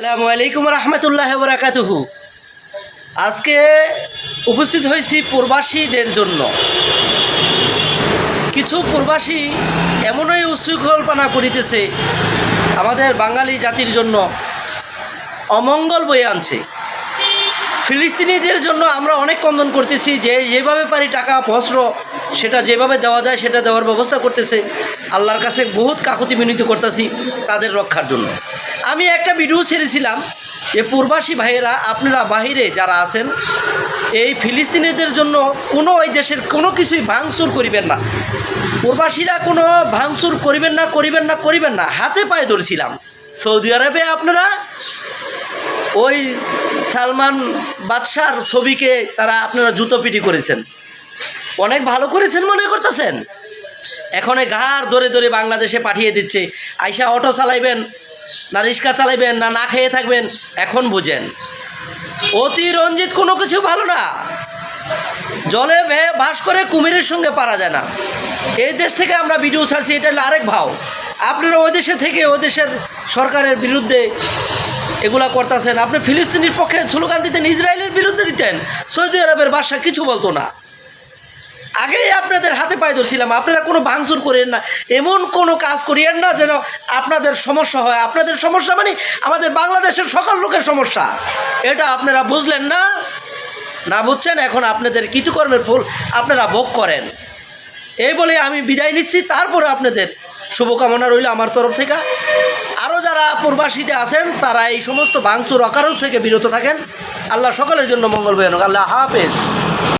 আসসালামু আলাইকুম রহমতুল্লাহ বরাকাতুহু। আজকে উপস্থিত হয়েছি প্রবাসীদের জন্য। কিছু প্রবাসী এমনই উচ্ছৃঙ্খলপনা করিতেছে আমাদের বাঙালি জাতির জন্য অমঙ্গল বয়ে আনছে। ফিলিস্তিনিদের জন্য আমরা অনেক কন্দন করতেছি যে যেভাবে পারি টাকা, বস্ত্র সেটা যেভাবে দেওয়া যায়, সেটা দেওয়ার ব্যবস্থা করতেছে। আল্লাহর কাছে বহুত কাকুতি মিনতি করতেছি তাদের রক্ষার জন্য। আমি একটা ভিডিও ছেড়েছিলাম যে পূর্বাসী ভাইয়েরা, আপনারা বাহিরে যারা আছেন, এই ফিলিস্তিনিদের জন্য কোনো ওই দেশের কোনো কিছুই ভাঙচুর করিবেন না। প্রবাসীরা কোনো ভাঙচুর করিবেন না করিবেন না করিবেন না। হাতে পায়ে ধরেছিলাম। সৌদি আরবে আপনারা ওই সালমান বাদশার ছবিকে তারা আপনারা জুতো পিটি করেছেন। অনেক ভালো করেছেন মনে করতেছেন। এখন এই ঘাড় ধরে ধরে বাংলাদেশে পাঠিয়ে দিচ্ছে। আইসা অটো চালাইবেন, না রিক্সা চালাইবেন, না না খেয়ে থাকবেন, এখন বুঝেন। অতি রঞ্জিত কোনো কিছু ভালো না। জলে ভে- বাস করে কুমিরের সঙ্গে পারা যায় না। এই দেশ থেকে আমরা ভিডিও ছাড়ছি, এটা আরেক ভাও। আপনারা ওই দেশে থেকে ওই দেশের সরকারের বিরুদ্ধে এগুলা করতেছেন। আপনি ফিলিস্তিনির পক্ষে স্লোগান দিতেন, ইসরায়েলের বিরুদ্ধে দিতেন। সৌদি আরবের বাসা কিছু বলতো না। আগেই আপনাদের হাতে পায়ে ধরছিলাম, আপনারা কোনো ভাঙচুর করেন না, এমন কোনো কাজ করিয়েন না যেন আপনাদের সমস্যা হয়। আপনাদের সমস্যা মানে আমাদের বাংলাদেশের সকল লোকের সমস্যা। এটা আপনারা বুঝলেন না? না বুঝছেন? এখন আপনাদের কৃতকর্মের ফুল আপনারা ভোগ করেন। এই বলে আমি বিদায় নিচ্ছি। তারপরে আপনাদের শুভকামনা রইল আমার তরফ থেকে। আরও যারা প্রবাসীতে আছেন, তারা এই সমস্ত ভাঙচুর, অকারণ থেকে বিরত থাকেন। আল্লাহ সকলের জন্য মঙ্গল বয়ানক আল্লাহ হাফেজ।